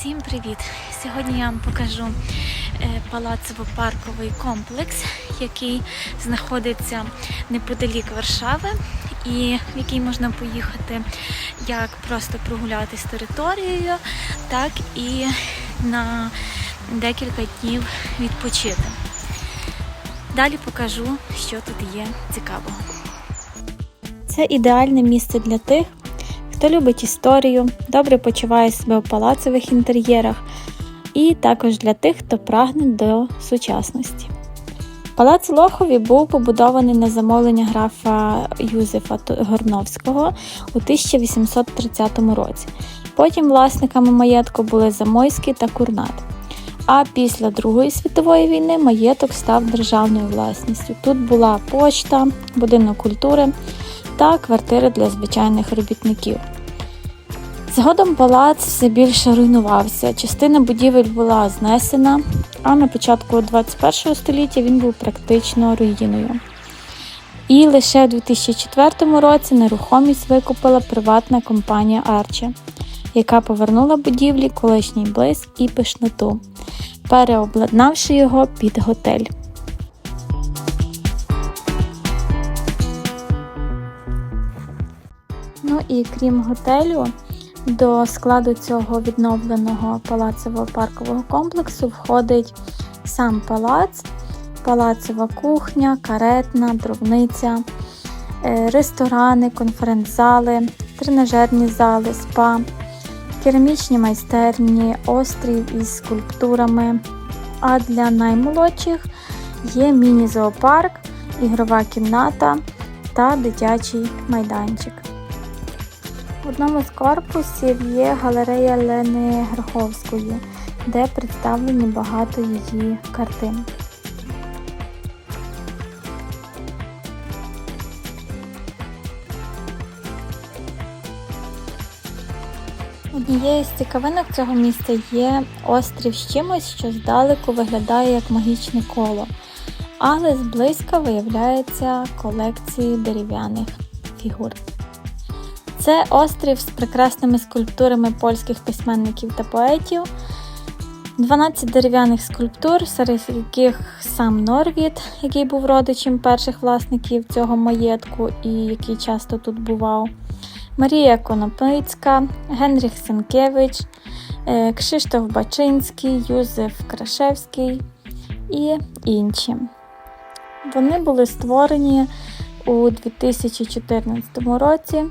Всім привіт! Сьогодні я вам покажу е, палацово-парковий комплекс, який знаходиться неподалік Варшави, і в який можна поїхати як просто прогулятись територією, так і на декілька днів відпочити. Далі покажу, що тут є цікавого. Це ідеальне місце для тих, хто любить історію, добре почуває себе у палацових інтер'єрах, і також для тих, хто прагне до сучасності. Палац Лохові був побудований на замовлення графа Юзефа Горновського у 1830 році. Потім власниками маєтку були Замойський та Курнат. А після Другої світової війни маєток став державною власністю. Тут була почта, будинок культури та квартири для звичайних робітників. Згодом палац все більше руйнувався. Частина будівель була знесена, а на початку 21 століття він був практично руїною. І лише у 2004 році нерухомість викупила приватна компанія Арче, яка повернула будівлі колишній блиск і пишноту, переобладнавши його під готель. Ну і крім готелю, до складу цього відновленого палацово-паркового комплексу входить сам палац, палацова кухня, каретна, дровниця, е, ресторани, конференц-зали, тренажерні зали, спа, керамічні майстерні, острів із скульптурами. А для наймолодших є міні-зоопарк, ігрова кімната та дитячий майданчик. В одному з корпусів є галерея Лени Гроховської, де представлені багато її картин. Однією з цікавинок цього міста є острів з чимось, що здалеку виглядає як магічне коло, але зблизька виявляється колекції дерев'яних фігур. Це острів з прекрасними скульптурами польських письменників та поетів. 12 дерев'яних скульптур, серед яких сам Норвіт, який був родичем перших власників цього маєтку і який часто тут бував. Марія Конопицька, Генріх Сенкевич, е, Кшиштоф Бачинський, Юзеф Крашевський і інші. Вони були створені у 2014 році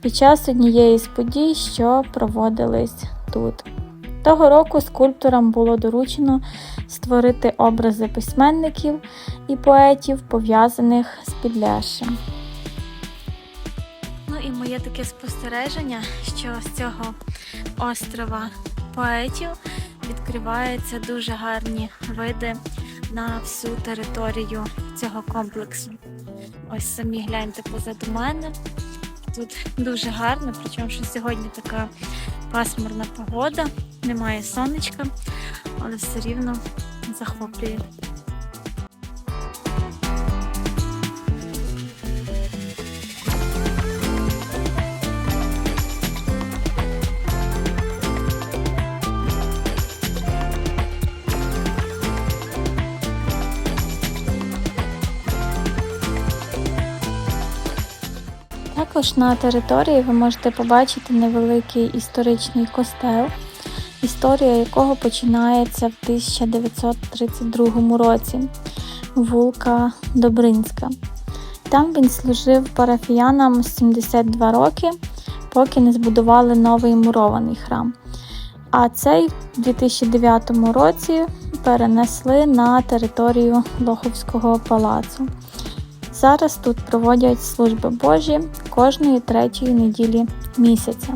під час однієї з подій, що проводились тут. Того року скульпторам було доручено створити образи письменників і поетів, пов'язаних з Підляшшем. Ну і моє таке спостереження, що з цього острова поетів відкриваються дуже гарні види на всю територію цього комплексу. Ось самі гляньте позаду мене. Тут дуже гарно, причому що сьогодні така пасмурна погода, немає сонечка, але все рівно захоплює. Також на території ви можете побачити невеликий історичний костел, історія якого починається в 1932 році вулка Добринська. Там він служив парафіянам 72 роки, поки не збудували новий мурований храм. А цей в 2009 році перенесли на територію Лоховського палацу. Зараз тут проводять служби Божі кожної третьої неділі місяця.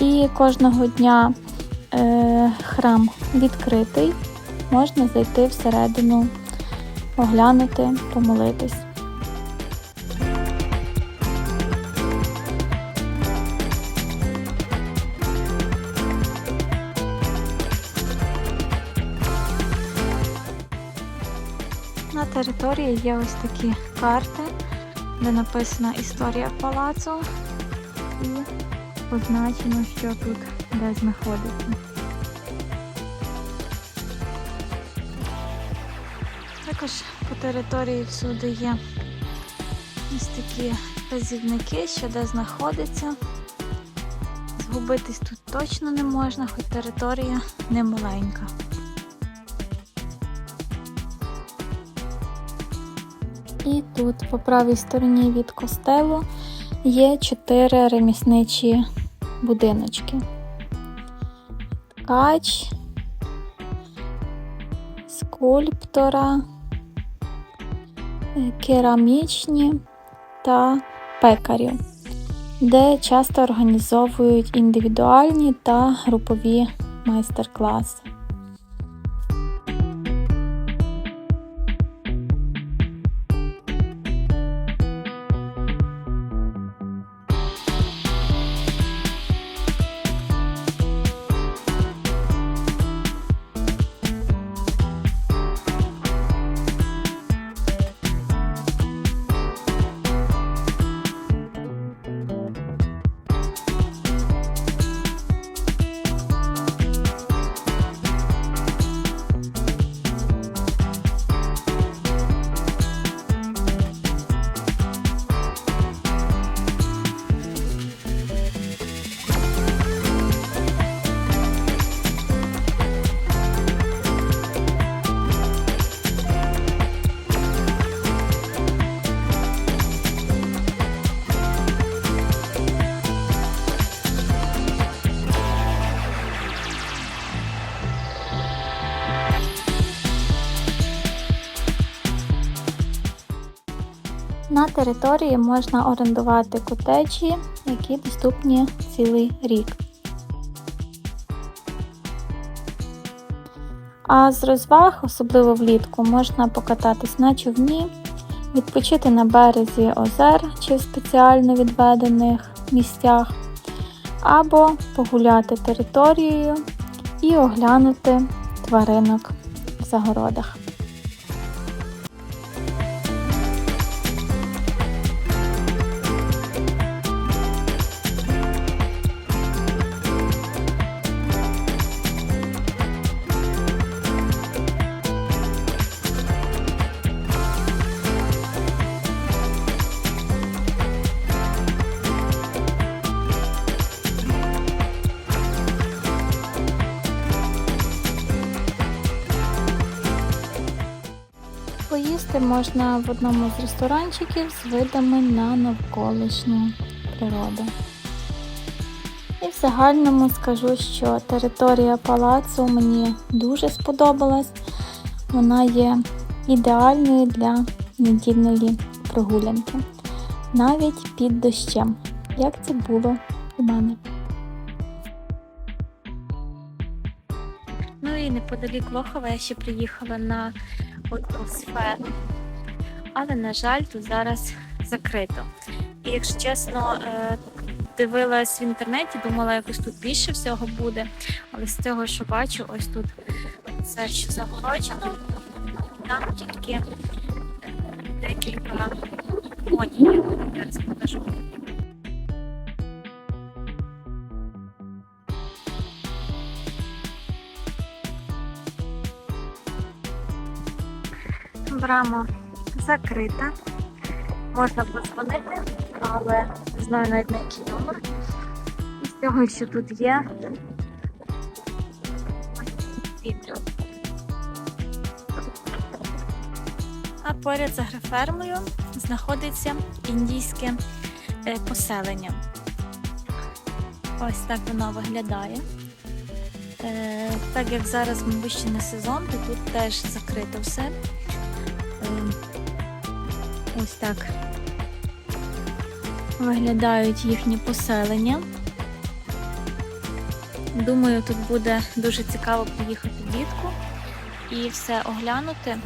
І кожного дня е, храм відкритий, можна зайти всередину, оглянути, помолитись. території є ось такі карти, де написана історія палацу і позначено, що тут де знаходиться. Також по території всюди є ось такі вказівники, що де знаходиться. Згубитись тут точно не можна, хоч територія не маленька. І тут по правій стороні від костелу є чотири ремісничі будиночки. Ткач, скульптора, е, керамічні та пекарів, де часто організовують індивідуальні та групові майстер-класи. На території можна орендувати котеджі, які доступні цілий рік. А з розваг, особливо влітку, можна покататись на човні, відпочити на березі озер чи в спеціально відведених місцях, або погуляти територією і оглянути тваринок в загородах. Можна в одному з ресторанчиків з видами на навколишню природу. І в загальному скажу, що територія палацу мені дуже сподобалась. Вона є ідеальною для недільної прогулянки, навіть під дощем, як це було у мене. Ну і неподалік Лохова я ще приїхала на одну сферу. Але, на жаль, тут зараз закрито. І якщо чесно, е, дивилась в інтернеті, думала, якось тут більше всього буде. Але з цього, що бачу, ось тут все що загороджено, там тільки декілька коней. Я зараз покажу. Брама закрита. Можна подзвонити, але не знаю навіть на який номер. І з цього, що тут є. відео. А поряд з агрофермою знаходиться індійське е, поселення. Ось так воно виглядає. Е, Так як зараз, мабуть, ще не сезон, то тут теж закрито все. Ось так виглядають їхні поселення. Думаю, тут буде дуже цікаво поїхати влітку і все оглянути.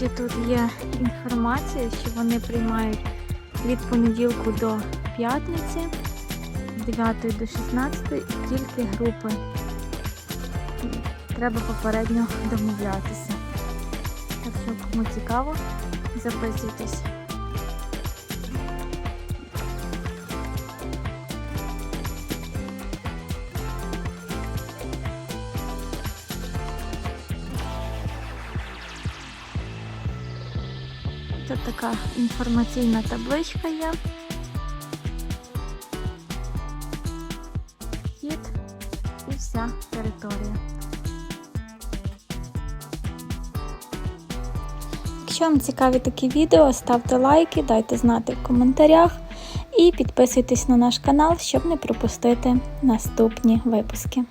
Насправді тут є інформація, що вони приймають від понеділку до п'ятниці, з 9 до 16 і тільки групи. Треба попередньо домовлятися. Так що, кому цікаво, записуйтесь. Така інформаційна табличка є. Вхід і вся територія. Якщо вам цікаві такі відео, ставте лайки, дайте знати в коментарях і підписуйтесь на наш канал, щоб не пропустити наступні випуски.